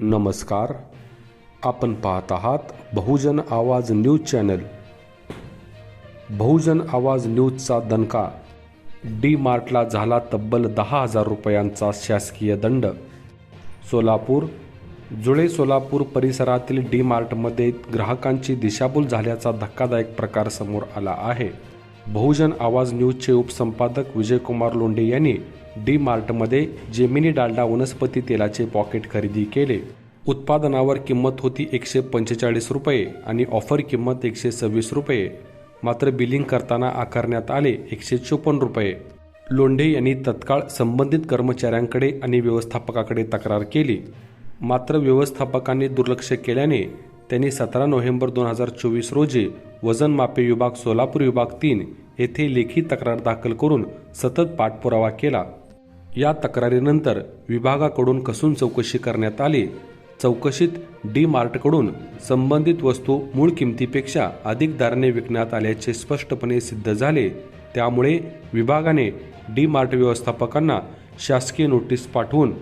नमस्कार. आपण पाहत आहात बहुजन आवाज न्यूज चॅनल. बहुजन आवाज न्यूजचा दणका. डी मार्टला झाला तब्बल दहा हजार रुपयांचा शासकीय दंड. सोलापूर जुळे सोलापूर परिसरातील डी मार्टमध्ये ग्राहकांची दिशाभूल झाल्याचा धक्कादायक प्रकार समोर आला आहे. बहुजन आवाज न्यूजचे उपसंपादक विजयकुमार लोंढे यांनी डी मार्टमध्ये जेमिनी डालडा वनस्पती तेलाचे पॉकेट खरेदी केले. उत्पादनावर किंमत होती एकशे पंचेचाळीस रुपये आणि ऑफर किंमत एकशे सव्वीस रुपये. मात्र बिलिंग करताना आकारण्यात आले एकशे चोपन्न रुपये. लोंढे यांनी तत्काळ संबंधित कर्मचाऱ्यांकडे आणि व्यवस्थापकाकडे तक्रार केली. मात्र व्यवस्थापकांनी दुर्लक्ष केल्याने त्यांनी सतरा नोव्हेंबर दोन हजार चोवीस रोजी वजन मापे विभाग सोलापूर विभाग तीन येथे लेखी तक्रार दाखल करून सतत पाठपुरावा केला. या तक्रारीनंतर विभागाकडून कसून चौकशी करण्यात आली. चौकशीत डी मार्टकडून संबंधित वस्तू मूळ किमतीपेक्षा अधिक दराने विकण्यात आल्याचे स्पष्टपणे सिद्ध झाले. त्यामुळे विभागाने डी मार्ट व्यवस्थापकांना शासकीय नोटीस पाठवून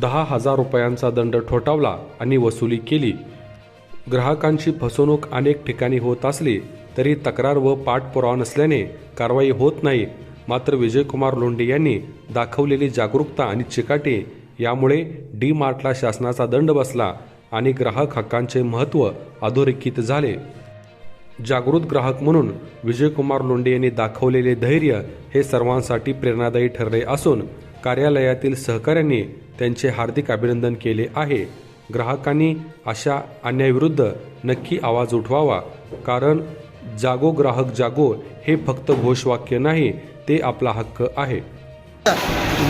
दहा हजार रुपयांचा दंड ठोठावला आणि वसुली केली. ग्राहकांची फसवणूक अनेक ठिकाणी होत असली तरी तक्रार व पाठपुरावा नसल्याने कारवाई होत नाही. मात्र विजयकुमार लोंढे यांनी दाखवलेली जागरूकता आणि चिकाटी यामुळे डी मार्टला शासनाचा दंड बसला आणि ग्राहक हक्कांचे महत्त्व अधोरेखित झाले. जागृत ग्राहक म्हणून विजयकुमार लोंढे यांनी दाखवलेले धैर्य हे सर्वांसाठी प्रेरणादायी ठरले असून कार्यालयातील सहकाऱ्यांनी त्यांचे हार्दिक अभिनंदन केले आहे. ग्राहकांनी अशा अन्यायविरुद्ध नक्की आवाज उठवावा कारण जागो ग्राहक जागो हे फक्त घोषवाक्य नाही ते आपला हक्क आहे.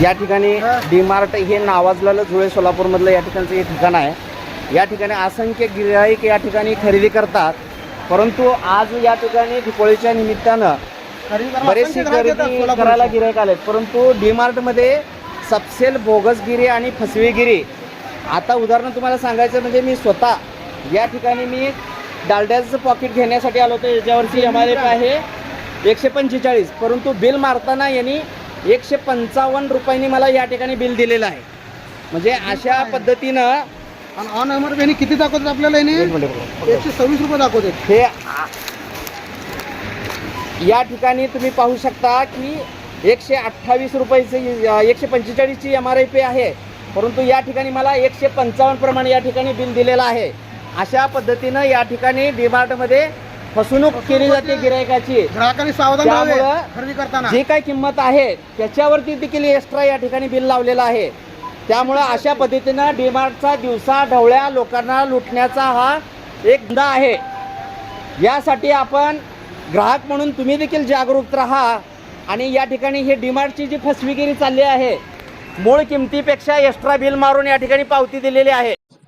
या ठिकाणी डी मार्ट हे नावाजलेलं जुळे सोलापूरमधलं या ठिकाणचं हे ठिकाण आहे. या ठिकाणी असंख्य गिराईक या ठिकाणी खरेदी करतात. परंतु आज या ठिकाणी दिपोळीच्या निमित्तानं बरेचसे खरेदी करायला गिराईक आलेत. परंतु डी मार्टमध्ये सपसेल बोगसगिरी आणि फसवेगिरी. आता उदाहरण तुम्हाला सांगायचं म्हणजे मी स्वतः या ठिकाणी मी डालड्याचं पॉकेट घेण्यासाठी आलो होतो. याच्यावरची एम आर एफ आहे. एकशे पंचेचाळीस. परंतु बिल मारताना यांनी एकशे पंचावन्न रुपयांनी मला या ठिकाणी बिल दिलेलं आहे. म्हणजे अशा पद्धतीनं आणि ऑन एम यांनी किती दाखवतात आपल्याला याने. एकशे सव्वीस रुपये दाखवतात. हे या ठिकाणी तुम्ही पाहू शकता की एकशे अठ्ठावीस रुपयाची एकशे पंचेचाळीसची एम आर आय पी आहे. परंतु या ठिकाणी मला एकशे पंचावन्न प्रमाणे या ठिकाणी बिल दिलेलं आहे. अशा पद्धतीनं या ठिकाणी डीमार्टमध्ये फसवणूक केली जाते गिरायकाची. ग्राहकांनी सावधान राहावे त्यामुळं खरेदी करताना. जी काही किंमत आहे त्याच्यावरती देखील एक्स्ट्रा या ठिकाणी बिल लावलेलं आहे. त्यामुळं अशा पद्धतीनं डीमार्टचा दिवसा ढवळ्या लोकांना लुटण्याचा हा एक धंदा आहे. यासाठी आपण ग्राहक म्हणून तुम्ही देखील जागरूक राहा आणि या ठिकाणी हे डीमार्टची जी फसवेगिरी चालली आहे मूळ किमतीपेक्षा एक्स्ट्रा बिल मारून या ठिकाणी पावती दिलेली आहे.